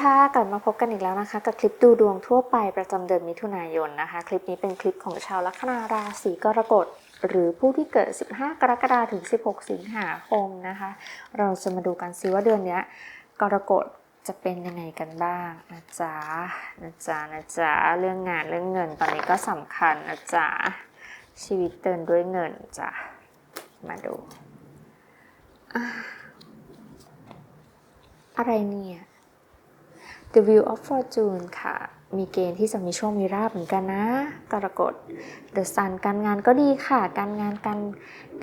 ค่ะ กลับมาพบกันอีกแล้วนะคะ กับคลิปดูดวงทั่วไปประจำเดือนมิถุนายนนะคะ คลิปนี้เป็นคลิปของชาวลัคนาราศีกรกฎหรือผู้ที่เกิด 15 กรกฎาคมถึง 16 สิงหาคมนะคะ เราจะมาดูกันซิว่าเดือนเนี้ยกรกฎจะเป็นยังไงกันบ้างนะจ๊ะนะจ๊ะนะจ๊ะเรื่องงานเรื่องเงินตอนนี้ก็สำคัญนะจ๊ะชีวิตเดินด้วยเงินจ้ะมาดู อะไรเนี่ย The Wheel of Fortune ค่ะ มีเกณฑ์ที่จะมีโชคมีราบเหมือนกันนะ กรกฎ The Sun การงานก็ดีค่ะ การงานการ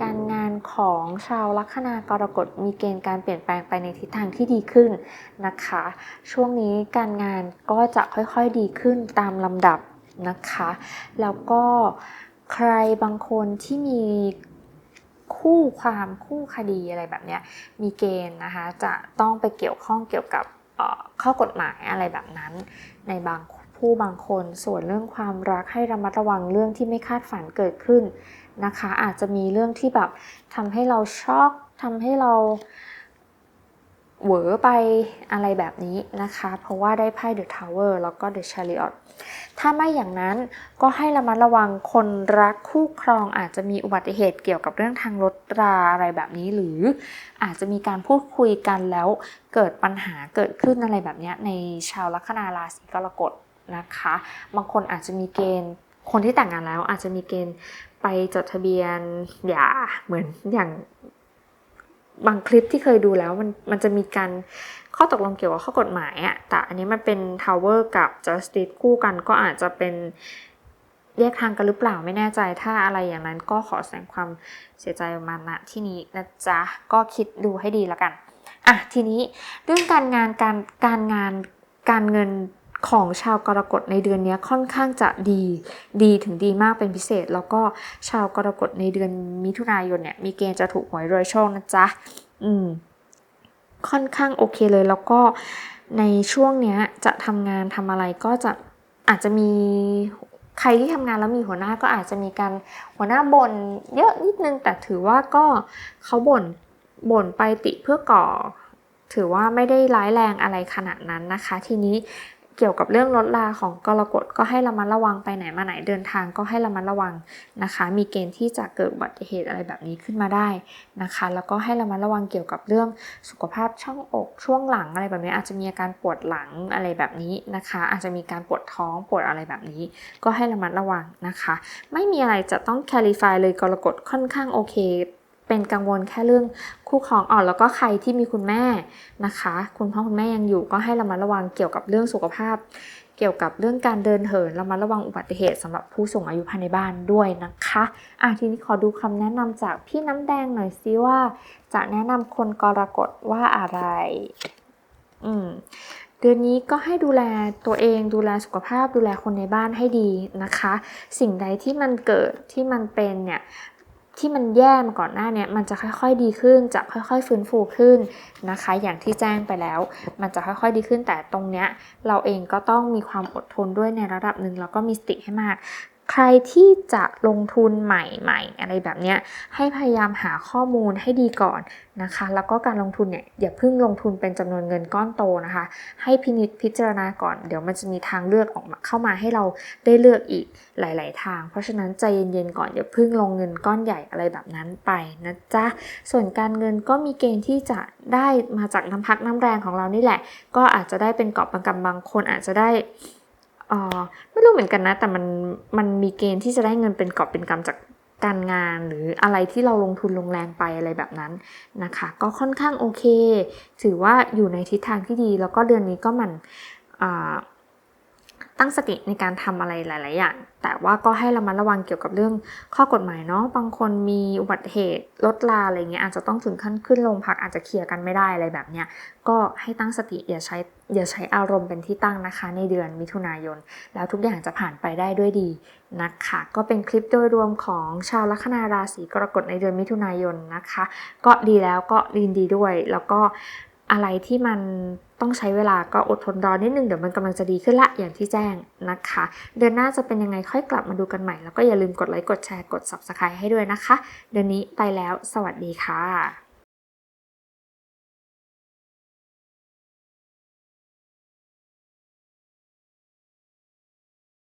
การงานของชาวลัคนากรกฎมีเกณฑ์การเปลี่ยนแปลงไปในทิศทางที่ดีขึ้นนะคะ ช่วงนี้การงานก็จะค่อยๆดีขึ้นตามลำดับนะคะ แล้วก็ใครบางคนที่มีคู่ความคู่คดีอะไรแบบนี้มีเกณฑ์นะคะ จะต้องไปเกี่ยวข้องเกี่ยวกับ ข้อกฎหมายอะไรแบบนั้น ในบางผู้บางคนส่วนเรื่องความรักให้ระมัดระวังเรื่องที่ไม่คาดฝันเกิดขึ้นนะคะ อาจจะมีเรื่องที่แบบทำให้เราช็อกทำให้เรา เหวอไปอะไรแบบนี้นะคะ เพราะว่าได้ไพ่ The Tower แล้วก็ The Chariot ถ้าไม่อย่างนั้นก็ให้ระมัดระวังคนรักคู่ครองอาจจะมีอุบัติเหตุเกี่ยวกับเรื่องทางรถราอะไรแบบนี้ หรืออาจจะมีการพูดคุยกันแล้วเกิดปัญหาเกิดขึ้นอะไรแบบนี้ในชาวลัคนาราศีกรกฎนะคะ บางคนอาจจะมีเกณฑ์คนที่แต่งงานแล้วอาจจะมีเกณฑ์ไปจดทะเบียนหย่าเหมือนอย่าง บางคลิปที่เคยดูแล้วมันมันจะมีการข้อตกลงเกี่ยวกับข้อกฎหมายอะแต่อันนี้มันเป็น Tower กับ Justice คู่กันก็อาจจะเป็นแยกทางกันหรือเปล่าไม่แน่ใจถ้าอะไรอย่างนั้นก็ขอแสดงความเสียใจมาณที่นี้นะจ๊ะ ก็คิดดูให้ดีแล้วกันอะทีนี้เรื่องการงานการการงานการเงิน ของชาวกรกฎในเดือนนี้ค่อนข้างจะดี ดีถึงดีมากเป็นพิเศษ แล้วก็ชาวกรกฎในเดือนมิถุนายนเนี่ยมีเกณฑ์จะถูกหวยรวยโชคนะจ๊ะ อืม ค่อนข้างโอเคเลย แล้วก็ในช่วงเนี้ยจะทำงานทำอะไรก็จะอาจจะมีใครที่ทำงานแล้วมีหัวหน้าก็อาจจะมีการหัวหน้าบ่นเยอะนิดนึง แต่ถือว่าก็เขาบ่นบ่นไปติเพื่อก่อ ถือว่าไม่ได้ร้ายแรงอะไรขนาดนั้นนะคะ ทีนี้ เกี่ยวกับเรื่องรถลาของกรกฎก็ให้ระมัดระวังไปไหนมาไหนเดินทางก็ให้ระมัดระวังนะคะ มีเกณฑ์ที่จะเกิดอุบัติเหตุอะไรแบบนี้ขึ้นมาได้นะคะ แล้วก็ให้ระมัดระวังเกี่ยวกับเรื่องสุขภาพช่องอกช่วงหลังอะไรแบบนี้อาจจะมีอาการปวดหลังอะไรแบบนี้นะคะ อาจจะมีการปวดท้องปวดอะไรแบบนี้ ก็ให้ระมัดระวังนะคะ ไม่มีอะไรจะต้องแคลิฟายเลยกรกฎค่อนข้างโอเค เป็นกังวลแค่เรื่องคู่ครองอ่อนแล้วก็ใครที่มีคุณแม่นะคะ คุณพ่อคุณแม่ยังอยู่ก็ให้ระมัดระวังเกี่ยวกับเรื่องสุขภาพ เกี่ยวกับเรื่องการเดินเหินระมัดระวังอุบัติเหตุสำหรับผู้สูงอายุภายในบ้านด้วยนะคะอะทีนี้ขอดูคำแนะนำจากพี่น้ำแดงหน่อยซิว่า จะแนะนำคนกรกฎว่าอะไร อืมเดือนนี้ก็ให้ดูแลตัวเองดูแลสุขภาพดูแลคนในบ้านให้ดีนะคะ สิ่งใดที่มันเกิดที่มันเป็นเนี่ย ที่มันแย่มาก่อนหน้าเนี่ยมันจะค่อยๆดีขึ้นจะค่อยๆ ฟื้นฟูขึ้นนะคะ อย่างที่แจ้งไปแล้ว มันจะค่อยๆดีขึ้นแต่ตรงเนี้ยเราเองก็ต้องมีความอดทนด้วยในระดับหนึ่งแล้วก็มีสติให้มาก ใครที่จะลงทุนใหม่ๆ อะไรแบบเนี้ยให้พยายามหาข้อมูลให้ดีก่อนนะคะ แล้วก็การลงทุนเนี่ยอย่าเพิ่งลงทุนเป็นจำนวนเงินก้อนโตนะคะ ให้พินิจพิจารณาก่อน เดี๋ยวมันจะมีทางเลือกออกมาเข้ามาให้เราได้เลือกอีกหลาย ๆ ทาง เพราะฉะนั้นใจเย็นๆก่อนอย่าเพิ่งลงเงินก้อนใหญ่อะไรแบบนั้นไปนะจ๊ะส่วนการเงินก็มีเกณฑ์ที่จะได้มาจากน้ำพักน้ำแรงของเรานี่แหละ ก็อาจจะได้เป็นกาะประกำบางคนอาจจะได้ อ่อไม่รู้เหมือนกันนะ แต่มันมันมีเกณฑ์ที่จะได้เงินเป็นกอบเป็นกำจากการงานหรืออะไรที่เราลงทุนลงแรงไปอะไรแบบนั้นนะคะ ก็ค่อนข้างโอเค ถือว่าอยู่ในทิศทางที่ดี แล้วก็เดือนนี้ก็มันอ่า ตั้งสติในการทำอะไรหลาย ๆ อย่าง แต่ว่าก็ให้ระมัดระวังเกี่ยวกับเรื่องข้อกฎหมายเนาะ บางคนมีอุบัติเหตุลดลาอะไรเงี้ยอาจจะต้องถึงขั้นขึ้นโรงพักอาจจะเคลียร์กันไม่ได้อะไรแบบเนี้ย ก็ให้ตั้งสติอย่าใช้อย่าใช้อารมณ์เป็นที่ตั้งนะคะ ในเดือนมิถุนายน แล้วทุกอย่างจะผ่านไปได้ด้วยดีนะคะ ก็เป็นคลิปโดยรวมของชาวลัคนาราศีกรกฎในเดือนมิถุนายนนะคะ ก็ดีแล้วก็ดีดีด้วยแล้วก็ อะไรที่มันต้องใช้เวลาก็อดทนรอนิดนึงเดี๋ยวมันกำลังจะดีขึ้นละอย่างที่แจ้งนะคะ เดือนหน้าจะเป็นยังไงค่อยกลับมาดูกันใหม่ แล้วก็อย่าลืมกดไลค์กดแชร์กด subscribe ให้ด้วยนะคะ เดือนนี้ไปแล้ว สวัสดีค่ะ